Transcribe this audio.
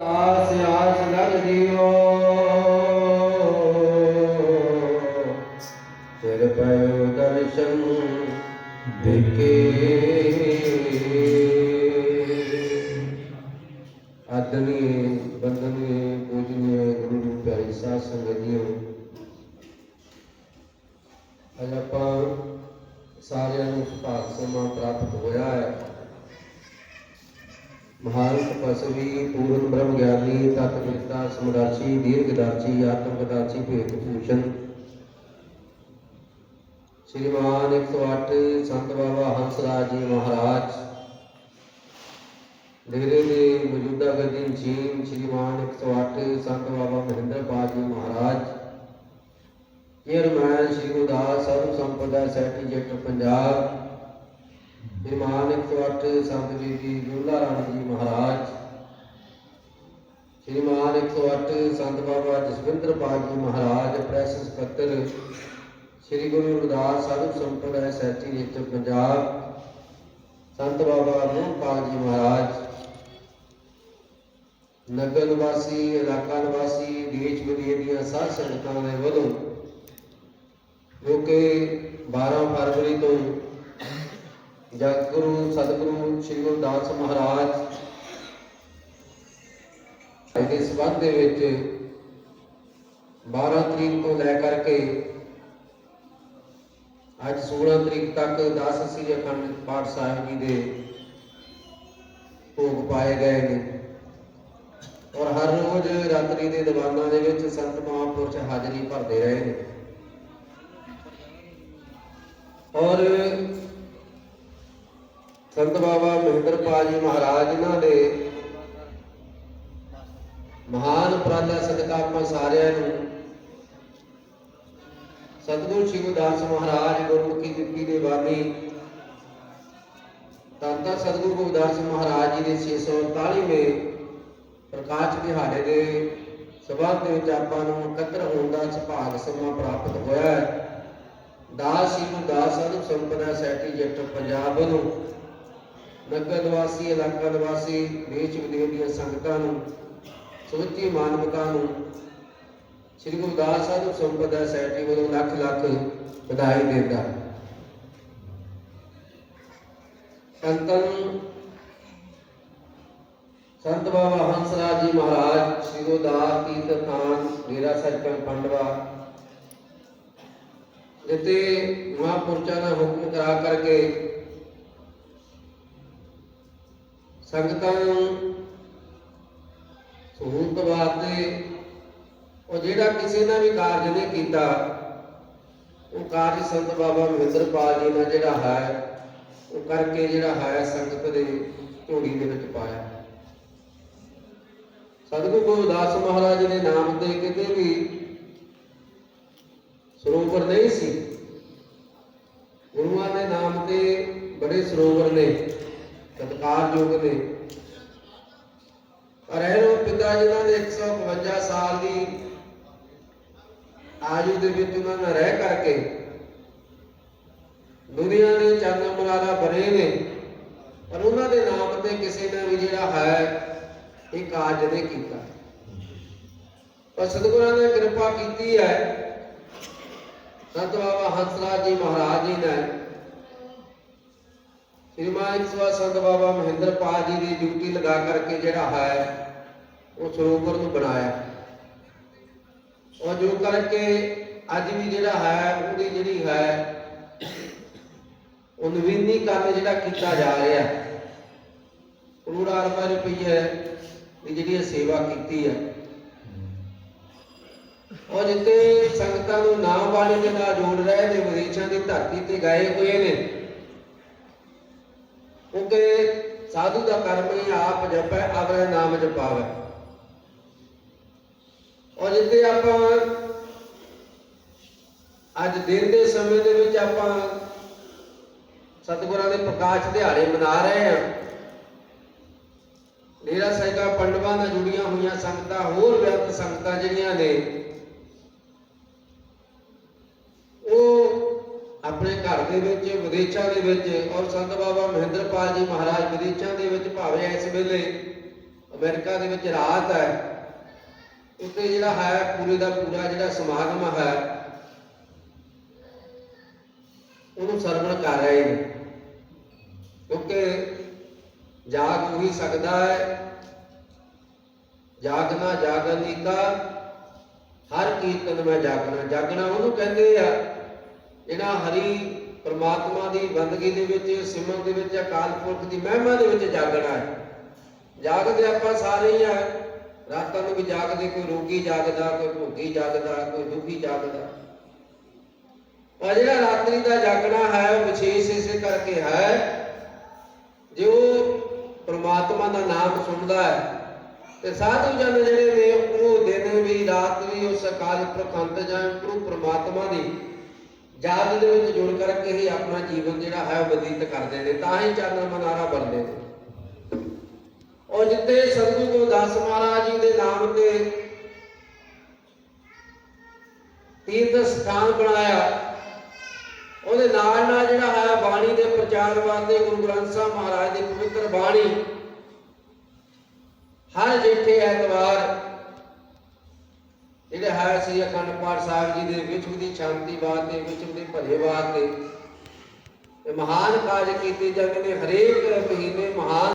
ਆਸ ਆਸ ਲਗ ਦਿਓ ਤੇਰੇ ਪਇਓ ਦਰਸ਼ਨ ਦੇਖੇ। ਆਦਨੀ ਬੰਦਨੀ ਪੂਜਨੀय ਗੁਰੂ ਜੀ ਸਾਧ ਸੰਗਤ ਜੀਓ। ਅੱਜ ਆਪਾਂ ਸਾਰਿਆਂ ਨੂੰ ਸੁਭਾਗ ਸਮਾਂ ਪ੍ਰਾਪਤ ਹੋਇਆ ਹੈ। ਮਹਾਨ ਤਪਸਵੀ ਪੂਰਨ ਬ੍ਰਹਮ ਗਿਆਨੀ, ਤਤ ਸਮਦਰਸ਼ੀ ਦੀਰਘਦਰਸ਼ੀ ਆਤਮਗਦਰਸ਼ੀ ਭੇਦ ਭੂਸ਼ਣ ਸ਼੍ਰੀਮਾਨ 108 ਸੰਤ ਬਾਬਾ ਹੰਸਰਾਜ ਜੀ ਮਹਾਰਾਜ। ਡੇਰੇ ਦੇ ਮੌਜੂਦਾ ਗਦੀ ਚੀਨ ਸ਼੍ਰੀਮਾਨ 108 ਸੰਤ ਬਾਬਾ ਮਹਿੰਦਰ ਪਾਲ ਜੀ ਮਹਾਰਾਜ। ਚੇਅਰਮੈਨ ਸ਼੍ਰੀ ਗੁਰਦਾਸ ਸਰਵ ਸੰਪਦਾ ਸਰਟੀਫਿਕੇਟ ਪੰਜਾਬ। ਨਿਰਮਾਨ 108 ਸੰਤ ਬੀਬੀ ਜੁਲਾ ਰਾਣੀ ਜੀ ਮਹਾਰਾਜ। ਸ਼੍ਰੀਮਾਨ 108 ਸੰਤ ਬਾਬਾ ਜਸਵਿੰਦਰ ਪਾਲ ਜੀ ਮਹਾਰਾਜ, ਪ੍ਰੈਸ ਸਕੱਤਰ ਸ਼੍ਰੀ ਗੁਰੂ ਰਵਿਦਾਸ ਸਾਧੂ ਸੰਪਰਦਾਇ ਸੈਟੀ ਨਿਤ ਪੰਜਾਬ, ਸੰਤ ਬਾਬਾ ਮੋਹਨਪਾਲ ਜੀ ਮਹਾਰਾਜ। ਨਗਰ ਨਿਵਾਸੀ, ਇਲਾਕਾ ਨਿਵਾਸੀ, ਦੇਸ਼ ਵਿਦੇਸ਼ ਦੀਆਂ ਸਾਧ ਸੰਗਤਾਂ ਦੇ ਵੱਲੋਂ ਜੋ ਕਿ 12 ਫਰਵਰੀ ਤੋਂ ਜਗਤਗੁਰੂ ਸਤਿਗੁਰੂ, ਸ੍ਰੀ ਗੁਰਦਾਸ ਮਹਾਰਾਜ। ਦੇ ਸਬੰਧ ਦੇ ਵਿੱਚ 12 ਤਰੀਕ ਤੋਂ ਲੈ ਕਰਕੇ ਅੱਜ 16 ਤਰੀਕ ਤੱਕ 10 ਸ੍ਰੀ ਅਖੰਡ ਪਾਠ ਸਾਹਿਬ ਜੀ ਦੇ ਭੋਗ ਪਾਏ ਗਏ ਨੇ। ਔਰ ਹਰ ਰੋਜ਼ ਰਾਤਰੀ ਦੇ ਦੀਵਾਨਾਂ ਦੇ ਵਿੱਚ ਸੰਤ ਮਹਾਂਪੁਰਸ਼ ਹਾਜ਼ਰੀ ਭਰਦੇ ਰਹੇ ਨੇ। ਔਰ ਸੰਤ ਬਾਬਾ ਮਹਿੰਦਰ ਪਾਲ ਜੀ ਮਹਾਰਾਜ ਇਹਨਾਂ ਦੇ ਮਹਾਨ ਉਪਰਾਲਾ ਸਦਕਾ ਆਪਾਂ ਸਾਰਿਆਂ ਨੂੰ, ਸਤਿਗੁਰੂ ਸ੍ਰੀ ਗੁਰਦਾਸ ਮਹਾਰਾਜ ਗੁਰਮੁਖੀ ਦਿੱਤੀ ਦੇ ਬਾਣੀ ਤੰਤਾ ਸਤਿਗੁਰੂ ਗੁਰਦਾਸ ਮਹਾਰਾਜ ਜੀ ਦੇ 649ਵੇਂ ਪ੍ਰਕਾਸ਼ ਦਿਹਾੜੇ ਦੇ ਸਬੰਧ ਦੇ ਵਿੱਚ ਆਪਾਂ ਨੂੰ ਇਕੱਤਰ ਹੋਣ ਦਾ ਸੁਭਾਗ ਸਮਾਂ ਪ੍ਰਾਪਤ ਹੋਇਆ ਹੈ। ਦਾਸ ਜੀ ਨੂੰ ਦਾਸ ਸਾਧੂ ਸੰਪਦਾ ਸੈਟੀ ਜੱਟ ਪੰਜਾਬ ਵੱਲੋਂ ਨਗਰ ਨਿਵਾਸੀ ਇਲਾਕਾ ਨਿਵਾਸੀ, ਦੇਸ਼ ਵਿਦੇਸ਼ ਦੀਆਂ ਸੰਗਤਾਂ ਨੂੰ, ਸਮੁੱਚੀ ਮਾਨਵਤਾ ਨੂੰ ਸ੍ਰੀ ਗੁਰਦਾਸ ਸਾਧੂ ਸੰਪਦਾ ਸੈਟੀ ਵੱਲੋਂ ਲੱਖ ਲੱਖ ਵਧਾਈ ਦਿੰਦਾ। ਸੰਤਨ ਸੰਤ ਬਾਬਾ ਹੰਸਰਾਜ ਜੀ ਮਹਾਰਾਜ, ਸ੍ਰੀ ਗੁਰਦਾਸ ਤੀਰਥ ਸਥਾਨ, ਡੇਰਾ ਸੱਚਖੰਡ ਪੰਡਵਾ ਜਿੱਤੇ ਮਹਾਂਪੁਰਸ਼ਾਂ ਦਾ ਹੁਕਮ ਕਰਾ ਕਰਕੇ ਸੰਗਤਾਂ ਨੂੰ ਸਹੂਲਤ ਵਾਸਤੇ ਉਹ ਜਿਹੜਾ ਕਿਸੇ ਨੇ ਵੀ ਕਾਰਜ ਨਹੀਂ ਕੀਤਾ, ਉਹ ਕਾਰਜ ਸੰਤ ਬਾਬਾ ਮਹਿੰਦਰ ਜੀ ਨੇ ਜਿਹੜਾ ਹੈ, ਉਹ ਕਰਕੇ ਜਿਹੜਾ ਹੈ ਸੰਗਤ ਦੇ ਝੋਲੀ ਦੇ ਵਿੱਚ ਪਾਇਆ। ਸਤਿਗੁਰੂ ਗੁਰਦਾਸ ਮਹਾਰਾਜ ਦੇ ਨਾਮ ਤੇ ਕਿਤੇ ਵੀ ਸਰੋਵਰ ਨਹੀਂ ਸੀ। ਗੁਰੂਆਂ ਦੇ ਨਾਮ ਤੇ ਬੜੇ ਸਰੋਵਰ ਨੇ। ਸਤਿਕਾਰਯੋਗ ਨੇ। ਪਰ ਇਹੋ ਪਿਤਾ ਜਿਨ੍ਹਾਂ ਨੇ 152 ਸਾਲ ਦੀ ਆਯੂ ਦੇ ਵਿੱਚ ਉਹਨਾਂ ਨਾਲ ਰਹਿ ਕਰਕੇ ਦੁਨੀਆ ਦੇ ਚੰਨ ਮਰਾਲਾ ਬਣੇ ਨੇ। ਪਰ ਉਹਨਾਂ ਦੇ ਨਾਮ ਤੇ ਕਿਸੇ ਨੇ ਵੀ ਜਿਹੜਾ ਹੈ, ਇਹ ਕਾਰਜ ਨਹੀਂ ਕੀਤਾ। ਪਰ ਸਤਿਗੁਰਾਂ ਨੇ ਕਿਰਪਾ ਕੀਤੀ ਹੈ। ਸੰਤ ਬਾਬਾ ਹੰਸਰਾਜ ਜੀ ਮਹਾਰਾਜ ਜੀ ਨੇ ਸ੍ਰੀਮਾਨ ਸਵਾ ਸੰਤ ਬਾਬਾ ਮਹਿੰਦਰ ਪਾਲ ਜੀ ਦੀ ਡਿਊਟੀ ਲਗਾ ਕਰਕੇ ਜਿਹੜਾ ਹੈ, ਉਹ ਸਰੋਵਰ ਨੂੰ ਬਣਾਇਆ। ਔਰ ਜੋ ਕਰਕੇ ਅੱਜ ਵੀ ਜਿਹੜਾ ਹੈ, ਉਹਦੀ ਜਿਹੜੀ ਹੈ ਉਹ ਨਵੀਨੀਕਰਨ ਜਿਹੜਾ ਕੀਤਾ ਜਾ ਰਿਹਾ ਕਰੋੜਾਂ ਰੁਪਏ ਰੁਪਈਏ ਦੀ ਜਿਹੜੀ ਸੇਵਾ ਕੀਤੀ ਹੈ। ਔਰ ਜਿੱਤੇ ਸੰਗਤਾਂ ਨੂੰ ਨਾਮ ਬਾਣੀ ਦੇ ਨਾਲ ਜੋੜ ਰਹੇ ਨੇ ਵਿਦੇਸ਼ਾਂ ਦੀ ਧਰਤੀ ਤੇ ਗਏ ਹੋਏ ਨੇ ਕਿਉਂਕਿ ਸਾਧੂ ਦਾ ਕਰਮ ਹੀ ਆਪ ਜਪੈ ਆਪਣੇ ਨਾਮ ਜਪਾਵੇ। ਔਰ ਜਿੱਤੇ ਆਪਾਂ ਅੱਜ ਦਿਨ ਦੇ ਸਮੇਂ ਦੇ ਵਿੱਚ ਆਪਾਂ ਸਤਿਗੁਰਾਂ ਦੇ ਪ੍ਰਕਾਸ਼ ਦਿਹਾੜੇ ਮਨਾ ਰਹੇ ਹਾਂ, ਡੇਰਾ ਸੈਗਾ ਪੰਡਵਾਂ ਨਾਲ ਜੁੜੀਆਂ ਹੋਈਆਂ ਸੰਗਤਾਂ, ਹੋਰ ਵਿਅਕਤ ਸੰਗਤਾਂ ਜਿਹੜੀਆਂ ਨੇ ਉਹ ਆਪਣੇ ਘਰ ਦੇ ਵਿੱਚ, ਵਿਦੇਸ਼ਾਂ ਦੇ ਵਿੱਚ ਔਰ ਸੰਤ ਬਾਬਾ ਮਹਿੰਦਰ ਪਾਲ ਜੀ ਮਹਾਰਾਜ ਵਿਦੇਸ਼ਾਂ ਦੇ ਵਿੱਚ ਭਾਵੇਂ ਇਸ ਵੇਲੇ ਅਮਰੀਕਾ ਦੇ ਵਿੱਚ ਰਾਤ ਹੈ ਉੱਤੇ ਜਿਹੜਾ ਹੈ, ਪੂਰੇ ਦਾ ਪੂਰਾ ਜਿਹੜਾ ਸਮਾਗਮ ਹੈ, ਉਹਨੂੰ ਸਰਵਣ ਕਰ ਰਹੇ ਨੇ। ਕਿਉਂਕਿ ਜਾਗ ਉਹੀ ਸਕਦਾ ਹੈ, ਜਾਗਣਾ ਜਾਗਣੀ ਦਾ ਹਰ ਕੀਰਤਨ ਮੈਂ ਜਾਗਣਾ ਜਾਗਣਾ ਉਹਨੂੰ ਕਹਿੰਦੇ ਆ। ਜਿਹੜਾ ਹਰੀ ਪਰਮਾਤਮਾ ਦੀ ਬੰਦਗੀ ਦੇ ਵਿੱਚ ਸਿਮਰਨ ਦੇ ਵਿੱਚ, ਅਕਾਲ ਪੁਰਖ ਦੀ ਮਹਿਮਾ ਦੇ ਵਿੱਚ ਜਾਗਣਾ ਹੈ। ਜਾਗਦੇ ਆਪਾਂ ਸਾਰੇ ਹੀ ਆ। ਰਾਤਾਂ ਨੂੰ ਵੀ ਜਾਗਦੇ, ਕੋਈ ਰੋਗੀ ਜਾਗਦਾ, ਕੋਈ ਭੁੱਖੀ ਜਾਗਦਾ, ਕੋਈ ਦੁਖੀ ਜਾਗਦਾ। ਪਰ ਜਿਹੜਾ ਰਾਤਰੀ ਦਾ ਜਾਗਣਾ ਹੈ ਉਹ ਵਿਸ਼ੇਸ਼ ਇਸੇ ਕਰਕੇ ਹੈ, ਜੋ ਪ੍ਰਮਾਤਮਾ ਦਾ ਨਾਮ ਸੁਣਦਾ ਹੈ, ਤੇ ਸਾਧੂ ਜਨ ਜਿਹੜੇ ਨੇ, ਉਹ ਦਿਨ ਵੀ ਰਾਤ ਵੀ ਉਸ ਅਕਾਲ ਪੁਰਖ ਅੰਤ ਜਾਂ ਪ੍ਰਮਾਤਮਾ ਦੀ ਯਾਦ ਦੇ ਵਿੱਚ ਜੁੜ ਕਰਕੇ ਹੀ ਆਪਣਾ ਜੀਵਨ ਜਿਹੜਾ ਹੈ ਬਤੀਤ ਕਰਦੇ ਨੇ, ਤਾਂ ਹੀ ਚਾਨਣ ਮਨਾਰਾ ਬਣਦੇ ਨੇ। ਔਰ ਜਿੱਤੇ ਸਤਿਗੁਰੂ ਗੁਰਦਾਸ ਮਹਾਰਾਜ ਜੀ ਦੇ ਨਾਮ ਤੇ ਤੀਰਥ ਸਥਾਨ ਬਣਾਇਆ, ਉਹਦੇ ਨਾਲ ਨਾਲ ਜਿਹੜਾ ਹੈ ਬਾਣੀ ਦੇ ਪ੍ਰਚਾਰ ਵਾਸਤੇ ਗੁਰੂ ਗ੍ਰੰਥ ਸਾਹਿਬ ਮਹਾਰਾਜ ਦੀ ਪਵਿੱਤਰ ਬਾਣੀ ਹਰ ਜੇਠੇ ਐਤਵਾਰ ਜਿਹੜਾ ਹੈ ਅਖੰਡ ਪਾਠ ਸਾਹਿਬ ਜੀ ਦੇ ਵਿਸ਼ਵ ਦੀ ਸ਼ਾਂਤੀ ਵਾਸਤੇ ਵਿਸ਼ਵ ਦੇ ਭਲੇ ਵਾਸਤੇ। ਮਹਾਨ ਕਾਜ ਕੀਤੇ ਜਾਂਦੇ ਨੇ, ਹਰੇਕ ਮਹੀਨੇ ਮਹਾਨ